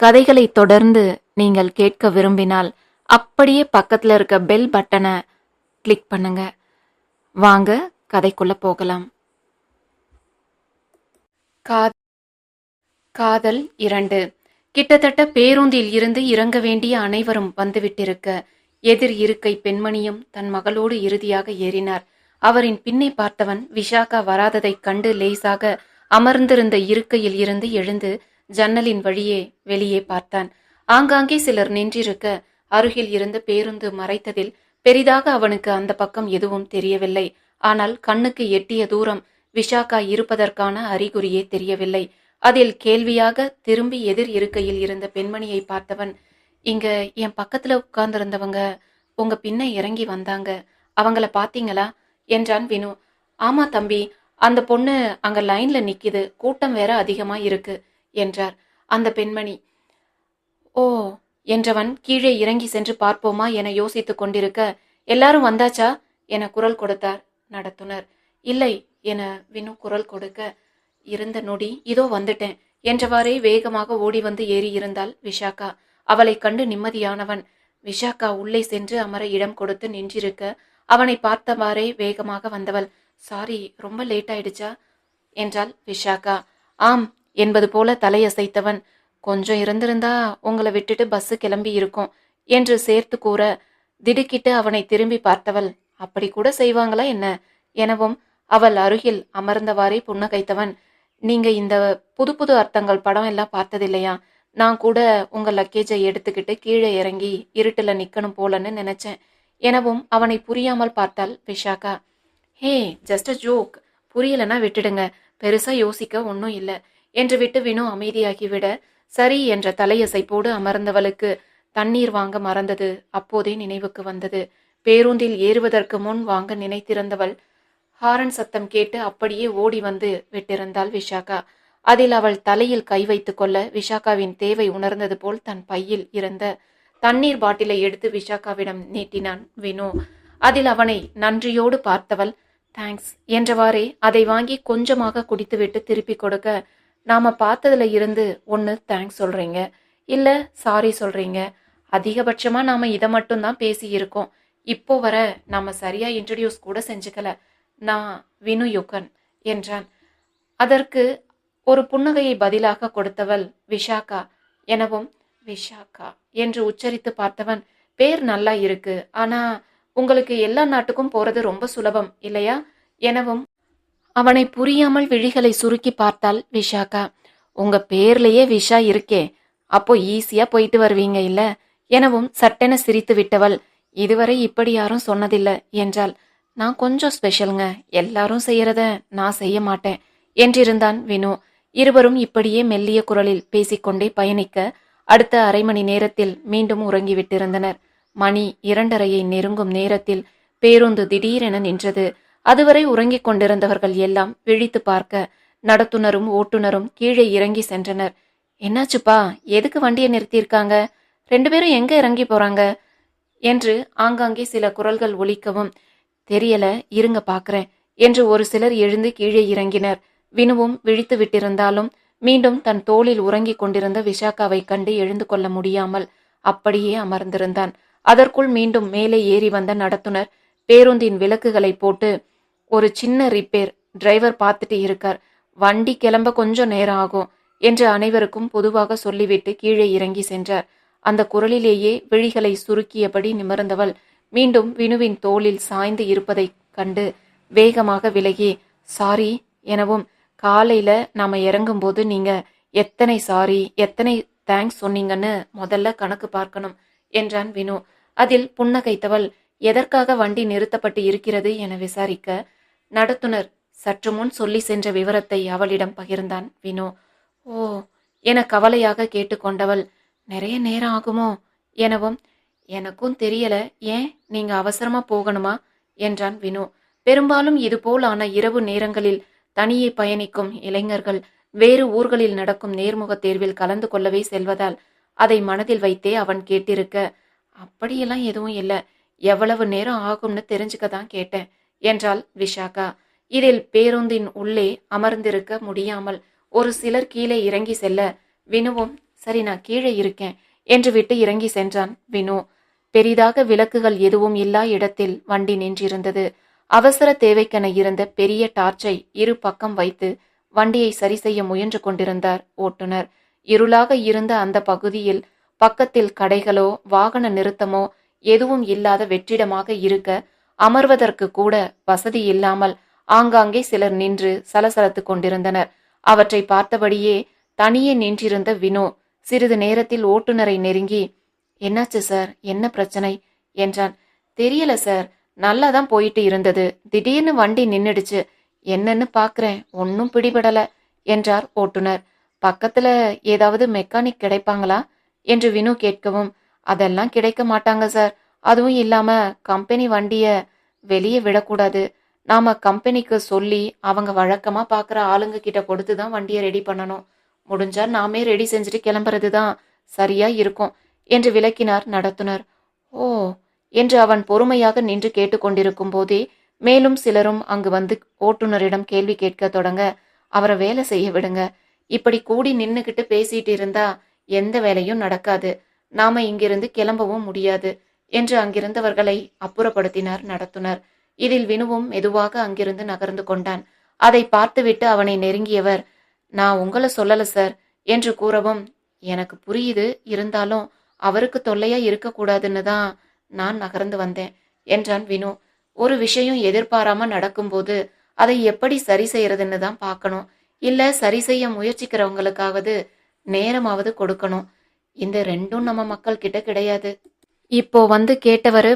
கதைகளை தொடர்ந்து நீங்கள் கேட்க விரும்பினால் அப்படியே பக்கத்தில் இருக்க பெல் பட்டனை கிளிக் பண்ணுங்க. வாங்க கதைக்குள்ள போகலாம். காதல் இரண்டு. கிட்டத்தட்ட பேருந்தில் இருந்து இறங்க வேண்டிய அனைவரும் வந்துவிட்டிருக்க எதிர் இருக்கை பெண்மணியும் தன் மகளோடு இறுதியாக ஏறினார். அவரின் பின்னே பார்த்தவன் விஷாகா வராததைக் கண்டு லேசாக அமர்ந்திருந்த இருக்கையில் இருந்து எழுந்து ஜன்னலின் வழியே வெளியே பார்த்தான். ஆங்காங்கே சிலர் நின்றிருக்க அருகில் இருந்த பேருந்து மறைத்ததில் பெரிதாக அவனுக்கு அந்த பக்கம் எதுவும் தெரியவில்லை. ஆனால் கண்ணுக்கு எட்டிய தூரம் விஷாகா இருப்பதற்கான அறிகுறியே தெரியவில்லை. அதில் கேள்வியாக திரும்பி எதிர் இருக்கையில் இருந்த பெண்மணியை பார்த்தவன் இங்க என் பக்கத்துல உட்கார்ந்திருந்தவங்க உங்க பின்ன இறங்கி வந்தாங்க. அவங்கள பாத்தீங்களா? என்றான் வினு. ஆமா தம்பி அந்த பொண்ணு அங்க லைன்ல நிக்குது. கூட்டம் வேற அதிகமா இருக்கு என்றார். அந்த பெண்மணி ஓ என்றவன் கீழே இறங்கி சென்று பார்ப்போமா என யோசித்துக் கொண்டிருக்க எல்லாரும் வந்தாச்சா? என குரல் கொடுத்தார் நடத்துனர். இல்லை என வினு குரல் கொடுக்க இருந்த நொடி இதோ வந்துட்டேன் என்றவாறே வேகமாக ஓடி வந்து ஏறி இருந்தாள் விஷாக்கா. அவளை கண்டு நிம்மதியானவன் விஷாக்கா உள்ளே சென்று அமர இடம் கொடுத்து நின்றிருக்க. அவனை பார்த்தவாறே வேகமாக வந்தவள் சாரி ரொம்ப லேட் ஆயிடுச்சா என்றாள் விஷாக்கா. ஆம் என்பது போல தலையசைத்தவன் கொஞ்சம் இருந்திருந்தா உங்களை விட்டுட்டு பஸ் கிளம்பி இருக்கும் என்று சேர்த்து கூற திடுக்கிட்டு அவனை திரும்பி பார்த்தவள் அப்படி கூட செய்வாங்களா என்ன? எனவும் அவள் அருகில் அமர்ந்தவாறே புன்னகைத்தவன் நீங்க இந்த புது புது அர்த்தங்கள் படம் எல்லாம் பார்த்ததில்லையா? நான் கூட உங்க லக்கேஜை எடுத்துக்கிட்டு கீழே இறங்கி இருட்டுல நிக்கணும் போலன்னு நினைச்சேன் எனவும் அவனை புரியாமல் பார்த்தாள் Vishakha hey just a joke புரியலன்னா விட்டுடுங்க. பெருசா யோசிக்க ஒன்றும் இல்லை. என்று விட்டு வினு அமைதியாகிவிட சரி என்ற தலையசைப்போடு அமர்ந்தவளுக்கு தண்ணீர் வாங்க மறந்தது. அப்போதே நினைவுக்கு வந்தது. பேருந்தில் ஏறுவதற்கு முன் வாங்க நினைத்திருந்தவள் ஹாரன் சத்தம் கேட்டு அப்படியே ஓடி வந்து விட்டிருந்தாள் விஷாகா. அதில் அவள் தலையில் கை வைத்து கொள்ள விஷாகாவின் தேவை உணர்ந்தது போல் தன் பையில் இருந்த தண்ணீர் பாட்டிலை எடுத்து விஷாகாவிடம் நீட்டினான் வினு. அதில் அவனை நன்றியோடு பார்த்தவள் தேங்க்ஸ் என்றவாறே அதை வாங்கி கொஞ்சமாக குடித்துவிட்டு திருப்பி கொடுக்க நாம் பார்த்ததுல இருந்து ஒன்று தேங்க்ஸ் சொல்கிறீங்க இல்லை சாரி சொல்கிறீங்க அதிகபட்சமாக நாம் இதை மட்டும்தான் பேசியிருக்கோம் இப்போ வர நாம் சரியாக இன்ட்ரடியூஸ் கூட செஞ்சுக்கல. நான் வினு யுகன் என்றான். அதற்கு ஒரு புன்னகையை பதிலாக கொடுத்தவள் விஷாக்கா எனவும் விஷாக்கா என்று உச்சரித்து பார்த்தவன் பேர் நல்லா இருக்கு. ஆனா உங்களுக்கு எல்லா நாட்டுக்கும் போறது ரொம்ப சுலபம் இல்லையா? எனவும் அவனை புரியாமல் விழிகளை சுருக்கி பார்த்தாள் விஷாக்கா உங்க பேர்லயே விஷா இருக்கே. அப்போ ஈஸியா போயிட்டு வருவீங்க இல்ல? எனவும் சட்டென சிரித்து விட்டவள். இதுவரை இப்படி யாரும் சொன்னதில்ல என்றால் நான் கொஞ்சம் ஸ்பெஷலுங்க. எல்லாரும் செய்யறத நான் செய்ய மாட்டேன் என்றிருந்தான் வினு. இருவரும் இப்படியே மெல்லிய குரலில் பேசிக்கொண்டே பயணிக்க அடுத்த அரை மணி நேரத்தில் மீண்டும் உறங்கிவிட்டிருந்தனர். மணி இரண்டரையை நெருங்கும் நேரத்தில் பேருந்து திடீரென நின்றது. அதுவரை உறங்கிக் கொண்டிருந்தவர்கள் எல்லாம் விழித்து பார்க்க நடத்துனரும் ஓட்டுநரும் கீழே இறங்கி சென்றனர். என்னாச்சுப்பா? எதுக்கு வண்டியை நிறுத்தியிருக்காங்க? ரெண்டு பேரும் எங்க இறங்கி போறாங்க? என்று ஆங்காங்கே சில குரல்கள் ஒலிக்கவும் தெரியல இருங்க பார்க்குறேன் என்று ஒரு சிலர் எழுந்து கீழே இறங்கினர். வினுவும் விழித்து விட்டிருந்தாலும் மீண்டும் தன் தோளில் உறங்கிக் கொண்டிருந்த விஷாக்காவை கண்டு எழுந்து கொள்ள முடியாமல் அப்படியே அமர்ந்திருந்தான். அதற்குள் மீண்டும் மேலே ஏறி வந்த நடத்துனர் பேருந்தின் விளக்குகளை போட்டு ஒரு சின்ன ரிப்பேர் டிரைவர் பார்த்துட்டு இருக்கார். வண்டி கிளம்ப கொஞ்சம் நேரம் ஆகும் என்று அனைவருக்கும் பொதுவாக சொல்லிவிட்டு கீழே இறங்கி சென்றார். அந்த குரலிலேயே விழிகளை சுருக்கியபடி நிமிர்ந்தவள் மீண்டும் வினுவின் தோளில் சாய்ந்து இருப்பதைக் கண்டு வேகமாக விலகி சாரி எனவும் காலையில நாம இறங்கும்போது நீங்க எத்தனை சாரி எத்தனை தேங்க்ஸ் சொன்னீங்கன்னு முதல்ல கணக்கு பார்க்கணும் என்றான் வினு. அதில் புன்னகைத்தவள் எதற்காக வண்டி நிறுத்தப்பட்டு இருக்கிறது? என விசாரிக்க நடத்துனர். சற்று முன் சொல்லி சென்ற விவரத்தை அவளிடம் பகிர்ந்தான் வினு. ஓ என கவலையாக கேட்டுக்கொண்டவள். நிறைய நேரம் ஆகுமோ எனவும் எனக்கும் தெரியல. ஏன்? நீங்க அவசரமா போகணுமா என்றான் வினு. பெரும்பாலும் இதுபோலான இரவு நேரங்களில் தனியே பயணிக்கும் இளைஞர்கள் வேறு ஊர்களில் நடக்கும் நேர்முக தேர்வில் கலந்து கொள்ளவே செல்வதால் அதை மனதில் வைத்தே அவன் கேட்டிருக்க அப்படியெல்லாம் எதுவும் இல்லை. எவ்வளவு நேரம் ஆகும்னு தெரிஞ்சுக்க தான் கேட்டேன். என்றாள் விஷாகா. இதில் பேருந்தின் உள்ளே அமர்ந்திருக்க முடியாமல் ஒரு சிலர் கீழே இறங்கி செல்ல வினுவும் சரி நான் கீழே இருக்கேன் என்று விட்டு இறங்கி சென்றான் வினு. பெரிதாக விளக்குகள் எதுவும் இல்லா இடத்தில் வண்டி நின்றிருந்தது. அவசர தேவைக்கென இருந்த பெரிய டார்ச்சை இரு பக்கம் வைத்து வண்டியை சரி செய்ய முயன்று கொண்டிருந்தார் ஓட்டுநர். இருளாக இருந்த அந்த பகுதியில் பக்கத்தில் கடைகளோ வாகன நிறுத்தமோ எதுவும் இல்லாத வெற்றிடமாக இருக்க அமர்வதற்கு கூட வசதி இல்லாமல் ஆங்காங்கே சிலர் நின்று சலசலத்துக் கொண்டிருந்தனர். அவற்றை பார்த்தபடியே தனியே நின்றிருந்த வினோ சிறிது நேரத்தில் ஓட்டுநரை நெருங்கி என்னாச்சு சார்? என்ன பிரச்சனை? என்றான். தெரியல சார். நல்லா தான் போயிட்டு இருந்தது. திடீர்னு வண்டி நின்னுடுச்சு. என்னன்னு பாக்குறேன். ஒன்னும் பிடிபடல என்றார் ஓட்டுநர். பக்கத்துல ஏதாவது மெக்கானிக் கிடைப்பாங்களா? என்று வினு கேட்கவும் அதெல்லாம் கிடைக்க மாட்டாங்க சார். அதுவும் இல்லாம கம்பெனி வண்டிய வெளியே விடக்கூடாது. நாம கம்பெனிக்கு சொல்லி அவங்க வழக்கமா பாக்குற ஆளுங்க கிட்ட கொடுத்து தான் வண்டியை ரெடி பண்ணணும். முடிஞ்சா நாமே ரெடி செஞ்சுட்டு கிளம்புறது தான் சரியா இருக்கும் என்று விளக்கினார் நடத்துனர். ஓ என்று அவன் பொறுமையாக நின்று கேட்டுக்கொண்டிருக்கும் போதே மேலும் சிலரும் அங்கு வந்து ஓட்டுநரிடம் கேள்வி கேட்க தொடங்க அவரை வேலை செய்ய விடுங்க. இப்படி கூடி நின்னுகிட்டு பேசிட்டு இருந்தா எந்த வேலையும் நடக்காது. நாம இங்கிருந்து கிளம்பவும் முடியாது. என்று அங்கிருந்தவர்களை அப்புறப்படுத்தினார் நடத்துனர். இதில் வினுவும் மெதுவாக அங்கிருந்து நகர்ந்து கொண்டான். அதை பார்த்துவிட்டு அவனை நெருங்கியவர் நான் உங்களை சொல்லல சார் என்று கூறவும் எனக்கு புரியுது இருந்தாலும் அவருக்கு தொல்லையா இருக்கக்கூடாதுன்னு தான் நான் நகர்ந்து வந்தேன் என்றான் வினு. ஒரு விஷயம் எதிர்பாராம நடக்கும்போது அதை எப்படி சரி செய்யறதுன்னு தான் பார்க்கணும். இல்ல சரி செய்ய முயற்சிக்கிறவங்களுக்காவது நேரமாவது கொடுக்கணும். இந்த ரெண்டும் நம்ம மக்கள் கிட்ட கிடையாது. இப்போ வந்து கேட்டவரு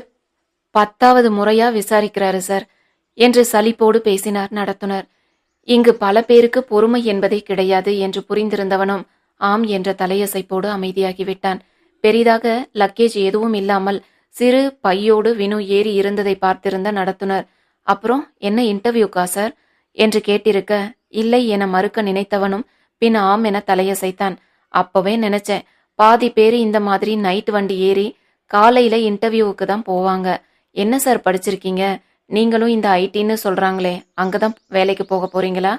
பத்தாவது முறையா விசாரிக்கிறாரு சார் என்று சலிப்போடு பேசினார் நடத்துனர். இங்கு பல பேருக்கு பொறுமை என்பதே கிடையாது என்று புரிந்திருந்தவனும் ஆம் என்ற தலையசைப்போடு அமைதியாகிவிட்டான். பெரிதாக லக்கேஜ் எதுவும் இல்லாமல் சிறு பையோடு வினு ஏறி இருந்ததை பார்த்திருந்த நடத்துனர். அப்புறம் என்ன இன்டர்வியூக்கா சார்? என்று கேட்டிருக்க இல்லை என மறுக்க நினைத்தவனும் பின் ஆம் என தலையசைத்தான். அப்பவே நினைச்சேன் பாதி பேர் இந்த மாதிரி நைட் வண்டி ஏறி காலையில் இன்டர்வியூவுக்கு தான் போவாங்க. என்ன சார் படிச்சிருக்கீங்க? நீங்களும் இந்த ஐடின்னு சொல்கிறாங்களே அங்கே தான் வேலைக்கு போக போகிறீங்களா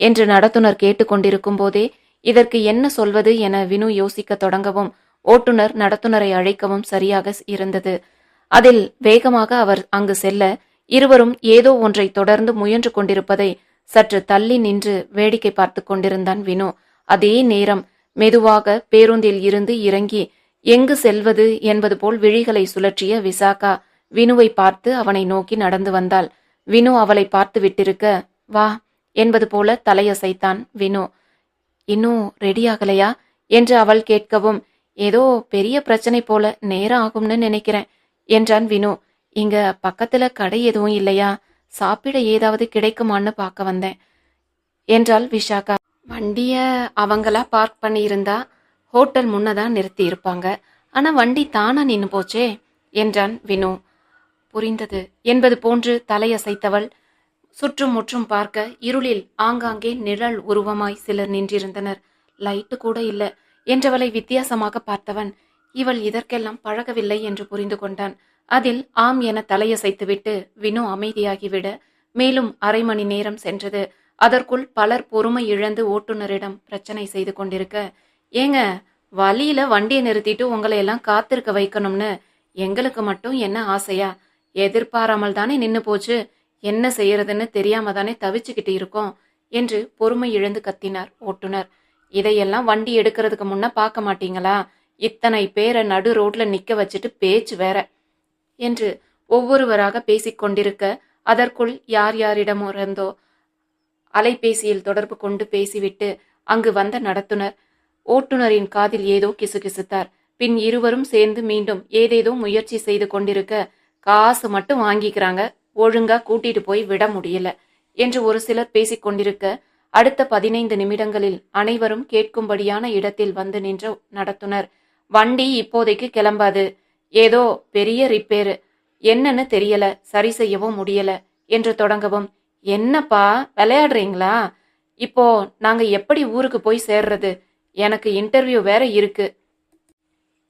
என்று நடத்துனர் கேட்டுக்கொண்டிருக்கும் போதே இதற்கு என்ன சொல்வது என வினு யோசிக்க தொடங்கவும் ஓட்டுநர் நடத்துனரை அழைக்கவும் சரியாக இருந்தது. அதில் வேகமாக அவர் அங்கு செல்ல இருவரும் ஏதோ ஒன்றை தொடர்ந்து முயன்று கொண்டிருப்பதை சற்று தள்ளி நின்று வேடிக்கை பார்த்து கொண்டிருந்தான் வினு. அதே நேரம் மெதுவாக பேருந்தில் இருந்து இறங்கி எங்கு செல்வது என்பது போல் விழிகளை சுழற்றிய விசாகா வினுவை பார்த்து அவனை நோக்கி நடந்து வந்தாள். வினு அவளை பார்த்து விட்டிருக்க வா என்பது போல தலையசைத்தான் வினு. இன்னும் ரெடியாகலையா என்று அவள் கேட்கவும் ஏதோ பெரிய பிரச்சனை போல நேரம் ஆகும்னு நினைக்கிறேன் என்றான் வினு. இங்க பக்கத்துல கடை எதுவும் இல்லையா? சாப்பிட ஏதாவது கிடைக்குமான்னு பார்க்க வந்தேன் என்றாள் விஷாகா வண்டிய அவங்களா பார்க் பண்ணியிருந்தா ஹோட்டல் முன்னதான் நிறுத்தி இருப்பாங்க. ஆனா வண்டி தானா நின்னு போச்சே? என்றான் வினு. புரிந்தது. என்பது போன்று தலையசைத்தவள் சுற்றும் முற்றும் பார்க்க இருளில் ஆங்காங்கே நிழல் உருவமாய் சிலர் நின்றிருந்தனர். லைட்டு கூட இல்ல என்றவளை வித்தியாசமாக பார்த்தவன் இவள் இதற்கெல்லாம் பழகவில்லை என்று புரிந்து கொண்டான். அதில் ஆம் என தலையசைத்துவிட்டு வினு அமைதியாகிவிட மேலும் அரை மணி நேரம் சென்றது. அதற்குள் பலர் பொறுமை இழந்து ஓட்டுநரிடம் பிரச்சனை செய்து கொண்டிருக்க ஏங்க வழியில வண்டியை நிறுத்திட்டு உங்களை எல்லாம் காத்திருக்க வைக்கணும்னு எங்களுக்கு மட்டும் என்ன ஆசையா? எதிர்பாராமல் தானே நின்று போச்சு. என்ன செய்யறதுன்னு தெரியாம தானே தவிச்சுக்கிட்டு இருக்கோம் என்று பொறுமை இழந்து கத்தினார் ஓட்டுநர். இதையெல்லாம் வண்டி எடுக்கிறதுக்கு முன்ன பார்க்க மாட்டீங்களா? இத்தனை பேரை நடு ரோட்ல நிக்க வச்சுட்டு பேச்சு வேற என்று ஒவ்வொருவராக பேசிக்கொண்டிருக்க அதற்குள் யார் யாரிடமோ இருந்தோ அலைபேசியில் தொடர்பு கொண்டு பேசிவிட்டு அங்கு வந்த நடத்துனர். ஓட்டுநரின் காதில் ஏதோ கிசுகிசுத்தார். பின் இருவரும் சேர்ந்து மீண்டும் ஏதேதோ முயற்சி செய்து கொண்டிருக்க காசு மட்டும் வாங்கிக்கிறாங்க. ஒழுங்கா கூட்டிட்டு போய் விட முடியல என்று ஒரு சிலர் பேசிக் கொண்டிருக்க அடுத்த பதினைந்து நிமிடங்களில் அனைவரும் கேட்கும்படியான இடத்தில் வந்து நின்ற நடத்துனர். வண்டி இப்போதைக்கு கிளம்பாது. ஏதோ பெரிய ரிப்பேரு. என்னன்னு தெரியல. சரி செய்யவும் முடியல என்று தொடங்கவும். என்னப்பா விளையாடுறீங்களா? இப்போ நாங்க எப்படி ஊருக்கு போய் சேர்றது? எனக்கு இன்டர்வியூ வேற இருக்கு.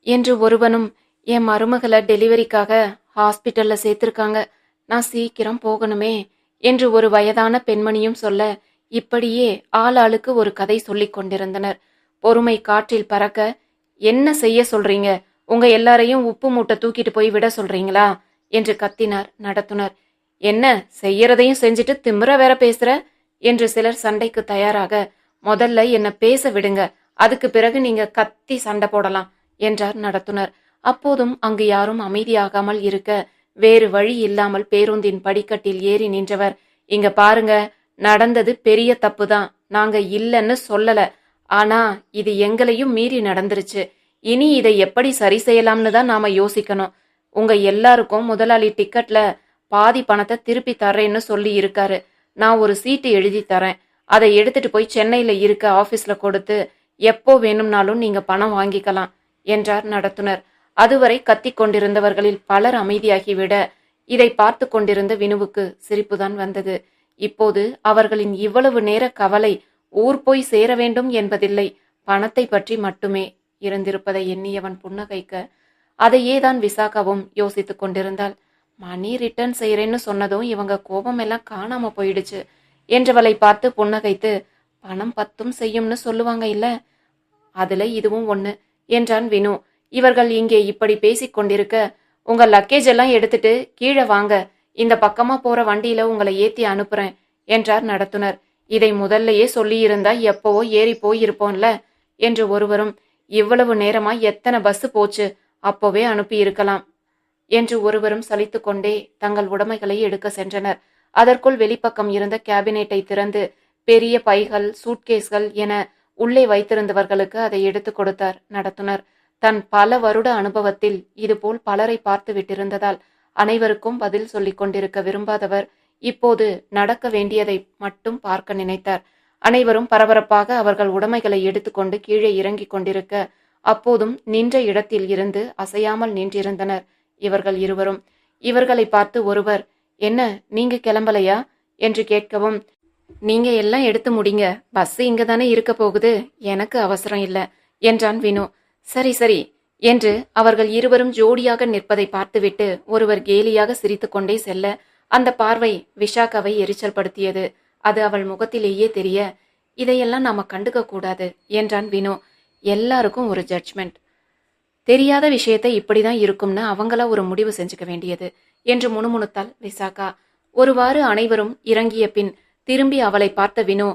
என்று ஒருவனும் என் மருமகளை டெலிவரிக்காக ஹாஸ்பிட்டல்ல சேர்த்திருக்காங்க. நான் சீக்கிரம் போகணுமே என்று ஒரு வயதான பெண்மணியும் சொல்ல இப்படியே ஆளாளுக்கு ஒரு கதை சொல்லிக் கொண்டிருந்தனர். பொறுமை காற்றில் பறக்க என்ன செய்ய சொல்றீங்க? உங்க எல்லாரையும் உப்பு மூட்டை தூக்கிட்டு போய் விட சொல்றீங்களா? என்று கத்தினார் நடத்துனர். என்ன செய்யறதையும் செஞ்சுட்டு திமிர வேற பேசுற? என்று சிலர் சண்டைக்கு தயாராக முதல்ல என்ன பேச விடுங்க. அதுக்கு பிறகு நீங்க கத்தி சண்டை போடலாம் என்றார் நடத்துனர். அப்போதும் அங்கு யாரும் அமைதியாகாமல் இருக்க வேறு வழி இல்லாமல் பேருந்தின் படிக்கட்டில் ஏறி நின்றவர். இங்க பாருங்க நடந்தது பெரிய தப்பு தான் நாங்க இல்லைன்னு சொல்லல. ஆனா இது எங்களையும் மீறி நடந்துருச்சு. இனி இதை எப்படி சரி செய்யலாம்னு தான் நாம யோசிக்கணும். உங்க எல்லாருக்கும் முதலாளி டிக்கெட்ல பாதி பணத்தை திருப்பி தர்றேன்னு சொல்லி இருக்காரு. நான் ஒரு சீட்டு எழுதி தரேன். அதை எடுத்துட்டு போய் சென்னையில இருக்க ஆபீஸ்ல கொடுத்து எப்போ வேணும்னாலும் நீங்க பணம் வாங்கிக்கலாம் என்றார் நடத்துனர். அதுவரை கத்திக் கொண்டிருந்தவர்களில் பலர் அமைதியாகிவிட இதை பார்த்து கொண்டிருந்த வினுவுக்கு சிரிப்புதான் வந்தது. இப்போது அவர்களின் இவ்வளவு நேர கவலை ஊர் போய் சேர வேண்டும் என்பதில்லை பணத்தை பற்றி மட்டுமே இருந்திருப்பதை எண்ணியவன் புன்னகைக்க அதையே தான் விசாகாவும் யோசித்துக் கொண்டிருந்தாள். மணி ரிட்டர்ன் செய்யறேன்னு சொன்னதும் இவங்க கோபமெல்லாம் காணாம போயிடுச்சு என்றவளை பார்த்து புன்னகைத்து பணம் பத்தும் செய்யும்னு சொல்லுவாங்க இல்ல? அதுல இதுவும் ஒண்ணு. என்றான் வினு. இவர்கள் இங்கே இப்படி பேசிக் கொண்டிருக்க உங்க லக்கேஜ் எல்லாம் எடுத்துட்டு கீழே வாங்க. இந்த பக்கமா போற வண்டியில உங்களை ஏத்தி அனுப்புறேன் என்றார் நடத்துனர். இதை முதல்லயே சொல்லியிருந்தா எப்பவோ ஏறி போயிருப்போம்ல? என்று ஒருவரும் இவ்வளவு நேரமா எத்தனை பஸ் போச்சு அப்போவே அனுப்பி இருக்கலாம் என்று ஒருவரும் சலித்துக்கொண்டே தங்கள் உடைமைகளை எடுக்க சென்றனர். அதற்குள் வெளிப்பக்கம் இருந்த கேபினெட்டை திறந்து பெரிய பைகள் சூட்கேஸ்கள் என உள்ளே வைத்திருந்தவர்களுக்கு அதை எடுத்துக் கொடுத்தார் நடத்துனர். தன் பல வருட அனுபவத்தில் இதுபோல் பலரை பார்த்து விட்டிருந்ததால் அனைவருக்கும் பதில் சொல்லிக் கொண்டிருக்க விரும்பாதவர் இப்போது நடக்க வேண்டியதை மட்டும் பார்க்க நினைத்தார். அனைவரும் பரபரப்பாக அவர்கள் உடைமைகளை எடுத்துக்கொண்டு கீழே இறங்கிக் கொண்டிருக்க அப்போதும் நின்ற இடத்தில் இருந்து அசையாமல் நின்றிருந்தனர் இவர்கள் இருவரும். இவர்களை பார்த்து ஒருவர் என்ன நீங்க கிளம்பலையா? என்று கேட்கவும் நீங்க எல்லாம் எடுத்து முடிங்க. பஸ் இங்க தானே இருக்க போகுது. எனக்கு அவசரம் இல்ல என்றான் வினு. சரி சரி என்று அவர்கள் இருவரும் ஜோடியாக நிற்பதை பார்த்துவிட்டு ஒருவர் கேலியாக சிரித்துக்கொண்டே செல்ல அந்த பார்வை விஷாக்காவை எரிச்சல் படுத்தியது அது அவள் முகத்திலேயே தெரிய இதையெல்லாம் நாம கண்டுக்க கூடாது என்றான் வினு. எல்லாருக்கும் ஒரு ஜட்ஜ்மெண்ட் தெரியாத விஷயத்தை இப்படிதான் இருக்கும்னு அவங்களா ஒரு முடிவு செஞ்சுக்க வேண்டியது என்று முணுமுணுத்தாள் விசாகா. ஒருவாறு அனைவரும் இறங்கிய பின் திரும்பி அவளை பார்த்த வினு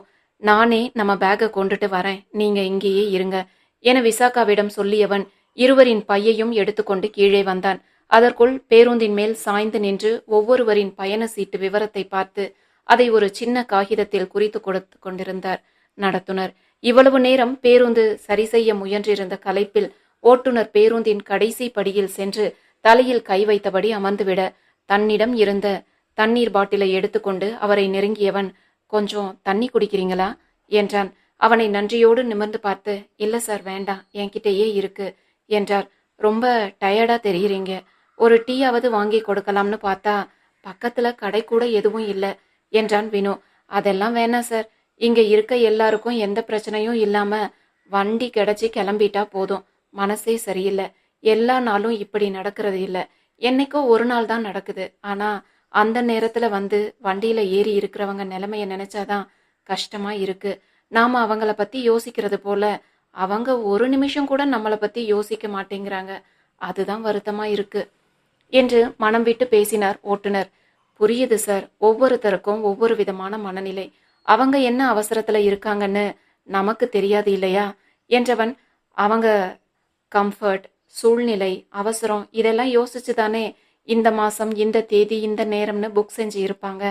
நானே நம்ம பேக்கை கொண்டுட்டு வரேன். நீங்க இங்கேயே இருங்க. என விசாகாவிடம் சொல்லியவன் இருவரின் பையையும் எடுத்துக்கொண்டு கீழே வந்தான். அதற்குள் பேருந்தின் மேல் சாய்ந்து நின்று ஒவ்வொருவரின் பயண சீட்டு விவரத்தை பார்த்து அதை ஒரு சின்ன காகிதத்தில் குறித்து கொடுத்து கொண்டிருந்தார். நடத்துனர். இவ்வளவு நேரம் பேருந்து சரி செய்ய முயன்றிருந்த கலைப்பில் ஓட்டுநர் பேருந்தின் கடைசி படியில் சென்று தலையில் கை வைத்தபடி அமர்ந்துவிட தன்னிடம் இருந்த தண்ணீர் பாட்டிலை எடுத்துக்கொண்டு அவரை நெருங்கியவன் கொஞ்சம் தண்ணி குடிக்கிறீங்களா? என்றான். அவனை நன்றியோடு நிமிர்ந்து பார்த்து இல்ல சார் வேண்டாம். என்கிட்டயே இருக்கு என்றார். ரொம்ப டயர்டா தெரியுறீங்க. ஒரு டீயாவது வாங்கி கொடுக்கலாம்னு பார்த்தா பக்கத்துல கடை கூட எதுவும் இல்லை என்றான் வினு. அதெல்லாம் வேணாம் சார். இங்க இருக்க எல்லாருக்கும் எந்த பிரச்சனையும் இல்லாம வண்டி கிடைச்சி கிளம்பிட்டா போதும். மனசே சரியில்லை. எல்லா நாளும் இப்படி நடக்கிறது இல்லை. என்னைக்கோ ஒரு நாள் தான் நடக்குது. ஆனா அந்த நேரத்தில் வந்து வண்டியில் ஏறி இருக்கிறவங்க நிலைமையை நினைச்சாதான் கஷ்டமாக இருக்கு. நாம் அவங்கள பற்றி யோசிக்கிறது போல அவங்க ஒரு நிமிஷம் கூட நம்மளை பற்றி யோசிக்க மாட்டேங்கிறாங்க. அதுதான் வருத்தமாக இருக்கு. என்று மனம் விட்டு பேசினார் ஓட்டுநர். புரியுது சார். ஒவ்வொருத்தருக்கும் ஒவ்வொரு விதமான மனநிலை. அவங்க என்ன அவசரத்தில் இருக்காங்கன்னு நமக்கு தெரியாது இல்லையா? என்றவன் அவங்க கம்ஃபர்ட் சூழ்நிலை அவசரம் இதெல்லாம் யோசிச்சு தானே இந்த மாதம் இந்த தேதி இந்த நேரம்னு புக் செஞ்சு இருப்பாங்க.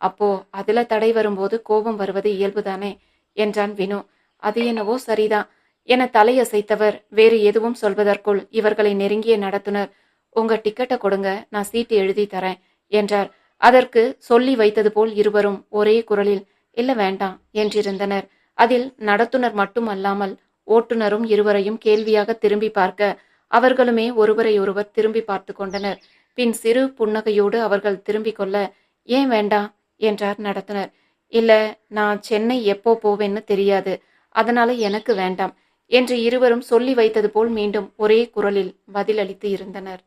அப்போ அதில் தடை வரும்போது கோபம் வருவது இயல்புதானே? என்றான் வினு. அது என்னவோ சரிதான். என தலையசைத்தவர் வேறு எதுவும் சொல்வதற்குள் இவர்களை நெருங்கிய நடத்துனர். உங்க டிக்கெட்டை கொடுங்க நான் சீட்டு எழுதி தரேன் என்றார். அதற்கு சொல்லி வைத்தது போல் இருவரும் ஒரே குரலில் இல்ல வேண்டாம் என்றிருந்தனர். அதில் நடத்துனர் மட்டுமல்லாமல் ஓட்டுநரும் இருவரையும் கேள்வியாக திரும்பி பார்க்க அவர்களுமே ஒருவரை ஒருவர் திரும்பி பார்த்து கொண்டனர். பின் சிறு புன்னகையோடு அவர்கள் திரும்பிக் கொள்ள ஏன் வேண்டாம் என்றார் நடத்துனர். இல்ல நான் சென்னை எப்போ போவேன்னு தெரியாது. அதனால எனக்கு வேண்டாம் என்று இருவரும் சொல்லி வைத்தது போல் மீண்டும் ஒரே குரலில் பதிலளித்து இருந்தனர்.